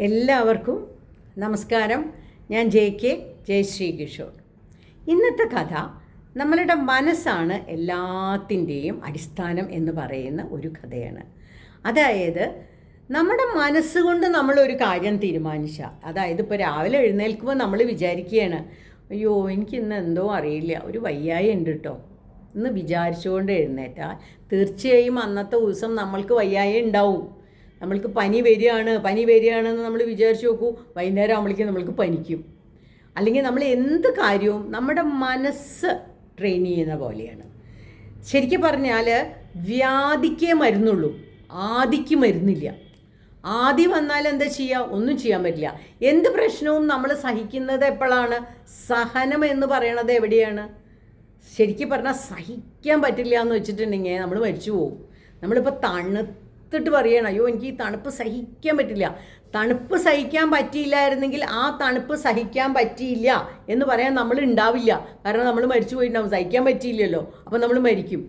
എല്ലാവർക്കും നമസ്കാരം. ഞാൻ ജെ കെ ജയശ്രീ കിഷോർ. ഇന്നത്തെ കഥ നമ്മളുടെ മനസ്സാണ് എല്ലാത്തിന്റെയും അടിസ്ഥാനം എന്ന് പറയുന്ന ഒരു കഥയാണ്. അതായത് നമ്മുടെ മനസ്സുകൊണ്ട് നമ്മളൊരു കാര്യം തീരുമാനിച്ച. അതായത് ഇപ്പോൾ രാവിലെ എഴുന്നേൽക്കുമ്പോൾ നമ്മൾ വിചാരിക്കുകയാണ് അയ്യോ എനിക്ക് ഇന്ന് എന്തോ അറിയില്ല. ഒരു വയ്യായി ഉണ്ട് കേട്ടോ എന്ന് വിചാരിച്ചുകൊണ്ട് എഴുന്നേറ്റാൽ തീർച്ചയായും അന്നത്തെ ദിവസം നമ്മൾക്ക് വയ്യായി ഉണ്ടാവും. നമ്മൾക്ക് പനി വരികയാണ് പനി വരികയാണെന്ന് നമ്മൾ വിചാരിച്ചു നോക്കൂ. വൈകുന്നേരം ആകുമ്പോഴേക്കും നമ്മൾക്ക് പനിക്കും. അല്ലെങ്കിൽ നമ്മൾ എന്ത് കാര്യവും നമ്മുടെ മനസ്സ് ട്രെയിൻ ചെയ്യുന്ന പോലെയാണ്. ശരിക്കും പറഞ്ഞാൽ വ്യാധിക്കേ മരുന്നുള്ളൂ. ആദിക്ക് മരുന്നില്ല. ആദ്യം വന്നാൽ എന്താ ചെയ്യുക? ഒന്നും ചെയ്യാൻ പറ്റില്ല. എന്ത് പ്രശ്നവും നമ്മൾ സഹിക്കുന്നത് എപ്പോഴാണ്? സഹനം എന്ന് പറയണത് എവിടെയാണ്? ശരിക്കും പറഞ്ഞാൽ സഹിക്കാൻ പറ്റില്ല എന്ന് വെച്ചിട്ടുണ്ടെങ്കിൽ നമ്മൾ മരിച്ചു പോകും. നമ്മളിപ്പോൾ തണുത്തിട്ട് പറയണം. അയ്യോ എനിക്ക് ഈ തണുപ്പ് സഹിക്കാൻ പറ്റില്ല. തണുപ്പ് സഹിക്കാൻ പറ്റിയില്ലായിരുന്നെങ്കിൽ ആ തണുപ്പ് സഹിക്കാൻ പറ്റിയില്ല എന്ന് പറയാൻ നമ്മൾ ഉണ്ടാവില്ല. കാരണം നമ്മൾ മരിച്ചു പോയിട്ടുണ്ടാവും. സഹിക്കാൻ പറ്റിയില്ലല്ലോ. അപ്പോൾ നമ്മൾ മരിക്കും.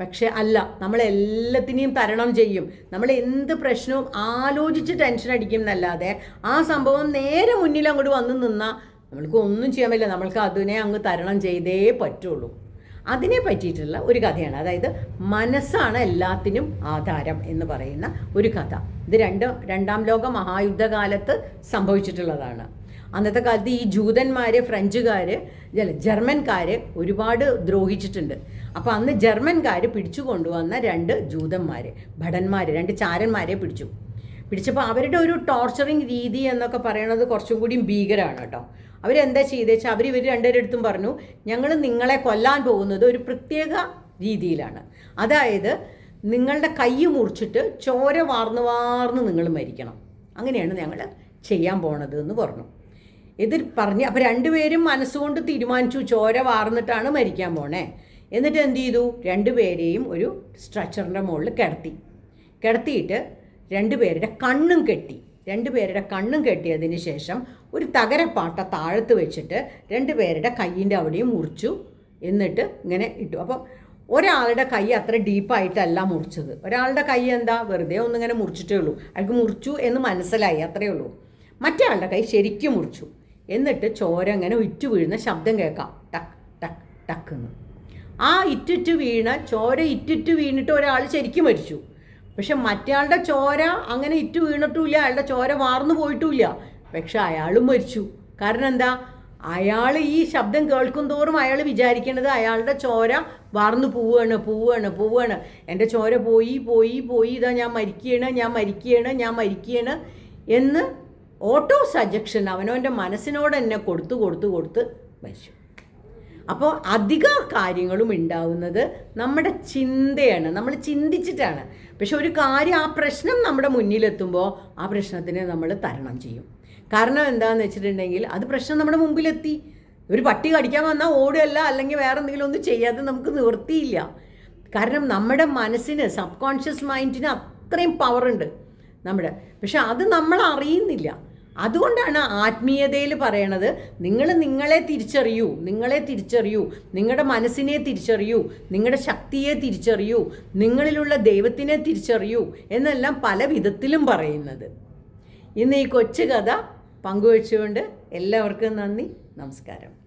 പക്ഷെ അല്ല നമ്മൾ എല്ലാത്തിനെയും തരണം ചെയ്യും. നമ്മൾ എന്ത് പ്രശ്നവും ആലോചിച്ച് ടെൻഷൻ അടിക്കും എന്നല്ലാതെ ആ സംഭവം നേരെ മുന്നിൽ അങ്ങോട്ട് വന്ന് നിന്നാൽ നമ്മൾക്ക് ഒന്നും ചെയ്യാൻ പറ്റില്ല. നമ്മൾക്ക് അതിനെ അങ്ങ് തരണം ചെയ്തേ പറ്റുള്ളൂ. അതിനെ പറ്റിയിട്ടുള്ള ഒരു കഥയാണ്. അതായത് മനസ്സാണ് എല്ലാത്തിനും ആധാരം എന്ന് പറയുന്ന ഒരു കഥ. ഇത് രണ്ട് രണ്ടാം ലോക മഹായുദ്ധകാലത്ത് സംഭവിച്ചിട്ടുള്ളതാണ്. അന്നത്തെ കാലത്ത് ഈ ജൂതന്മാർ ഫ്രഞ്ചുകാർ ജർമ്മൻകാർ ഒരുപാട് ദ്രോഹിച്ചിട്ടുണ്ട്. അപ്പോൾ അന്ന് ജർമ്മൻകാർ പിടിച്ചു കൊണ്ടുവന്ന രണ്ട് ജൂതന്മാർ ഭടന്മാർ രണ്ട് ചാരന്മാരെ പിടിച്ചു. പിടിച്ചപ്പോൾ അവരുടെ ഒരു ടോർച്ചറിങ് രീതി എന്നൊക്കെ പറയണത് കുറച്ചും കൂടി ഭീകരമാണ് കേട്ടോ. അവരെന്താ ചെയ്തേച്ചാൽ അവർ ഇവർ രണ്ടുപേരെടുത്തും പറഞ്ഞു ഞങ്ങൾ നിങ്ങളെ കൊല്ലാൻ പോകുന്നത് ഒരു പ്രത്യേക രീതിയിലാണ്. അതായത് നിങ്ങളുടെ കൈ മുറിച്ചിട്ട് ചോര വാർന്ന് വാർന്ന് നിങ്ങൾ മരിക്കണം. അങ്ങനെയാണ് ഞങ്ങൾ ചെയ്യാൻ പോണത് എന്ന് പറഞ്ഞു. ഇത് പറഞ്ഞ് അപ്പോൾ രണ്ടുപേരും മനസ്സുകൊണ്ട് തീരുമാനിച്ചു ചോര വാർന്നിട്ടാണ് മരിക്കാൻ പോണേ. എന്നിട്ട് എന്ത് ചെയ്തു? രണ്ടുപേരെയും ഒരു സ്ട്രക്ചറിന്റെ മുകളിൽ കിടത്തി. കിടത്തിയിട്ട് രണ്ടുപേരുടെ കണ്ണും കെട്ടി രണ്ടുപേരുടെ കണ്ണും കെട്ടിയതിന് ശേഷം ഒരു തകരപ്പാട്ട താഴത്ത് വെച്ചിട്ട് രണ്ടുപേരുടെ കയ്യിന്റെ അവിടെയും മുറിച്ചു എന്നിട്ട് ഇങ്ങനെ ഇട്ടു. അപ്പോൾ ഒരാളുടെ കൈ അത്ര ഡീപ്പായിട്ടല്ല മുറിച്ചത്. ഒരാളുടെ കൈ എന്താ? വെറുതെ ഒന്നിങ്ങനെ മുറിച്ചിട്ടേ ഉള്ളൂ. അയാൾക്ക് മുറിച്ചു എന്ന് മനസ്സിലായി അത്രയേ ഉള്ളൂ. മറ്റേ കൈ ശരിക്കും മുറിച്ചു. എന്നിട്ട് ചോര ഇങ്ങനെ ഉറ്റു വീഴുന്ന ശബ്ദം കേൾക്കാം. ടക്ക് ടക്ക് ടക്ക് എന്ന്. ആ ഇറ്റിറ്റ് വീണ ചോര ഇറ്റിറ്റ് വീണിട്ട് ഒരാൾ ശരിക്കും മരിച്ചു. പക്ഷെ മറ്റയാളുടെ ചോര അങ്ങനെ ഇറ്റ് വീണിട്ടുമില്ല അയാളുടെ ചോര വാർന്നു പോയിട്ടുമില്ല. പക്ഷെ അയാളും മരിച്ചു. കാരണം എന്താ? അയാൾ ഈ ശബ്ദം കേൾക്കും തോറും അയാൾ വിചാരിക്കേണ്ടത് അയാളുടെ ചോര വാർന്നു പോവുകയാണ് പോവുകയാണ് പോവുകയാണ്. എന്റെ ചോര പോയി പോയി പോയി ഇതാ ഞാൻ മരിക്കുകയാണ് ഞാൻ മരിക്കുകയാണ് ഞാൻ മരിക്കുകയാണ് എന്ന് ഓട്ടോ സജക്ഷൻ അവനവന്റെ മനസ്സിനോട് തന്നെ കൊടുത്തു കൊടുത്ത് കൊടുത്ത് മരിച്ചു. അപ്പോൾ അധിക കാര്യങ്ങളും ഉണ്ടാവുന്നത് നമ്മുടെ ചിന്തയാണ്. നമ്മൾ ചിന്തിച്ചിട്ടാണ്. പക്ഷെ ഒരു കാര്യം ആ പ്രശ്നം നമ്മുടെ മുന്നിലെത്തുമ്പോൾ ആ പ്രശ്നത്തിനെ നമ്മൾ തരണം ചെയ്യും. കാരണം എന്താണെന്ന് വെച്ചിട്ടുണ്ടെങ്കിൽ അത് പ്രശ്നം നമ്മുടെ മുമ്പിലെത്തി. ഒരു പട്ടി കടിക്കാൻ വന്നാൽ ഓടുകയല്ല അല്ലെങ്കിൽ വേറെ എന്തെങ്കിലും ഒന്നും ചെയ്യാതെ നമുക്ക് നിവൃത്തിയില്ല. കാരണം നമ്മുടെ മനസ്സിന് സബ് കോൺഷ്യസ് മൈൻഡിന് അത്രയും പവറുണ്ട് നമ്മുടെ. പക്ഷെ അത് നമ്മൾ അറിയുന്നില്ല. അതുകൊണ്ടാണ് ആത്മീയതയിൽ പറയണത് നിങ്ങൾ നിങ്ങളെ തിരിച്ചറിയൂ നിങ്ങളെ തിരിച്ചറിയൂ നിങ്ങളുടെ മനസ്സിനെ തിരിച്ചറിയൂ നിങ്ങളുടെ ശക്തിയെ തിരിച്ചറിയൂ നിങ്ങളിലുള്ള ദൈവത്തിനെ തിരിച്ചറിയൂ എന്നെല്ലാം പല വിധത്തിലും പറയുന്നത്. ഇന്ന് ഈ കൊച്ചു കഥ പങ്കുവെച്ചുകൊണ്ട് എല്ലാവർക്കും നന്ദി നമസ്കാരം.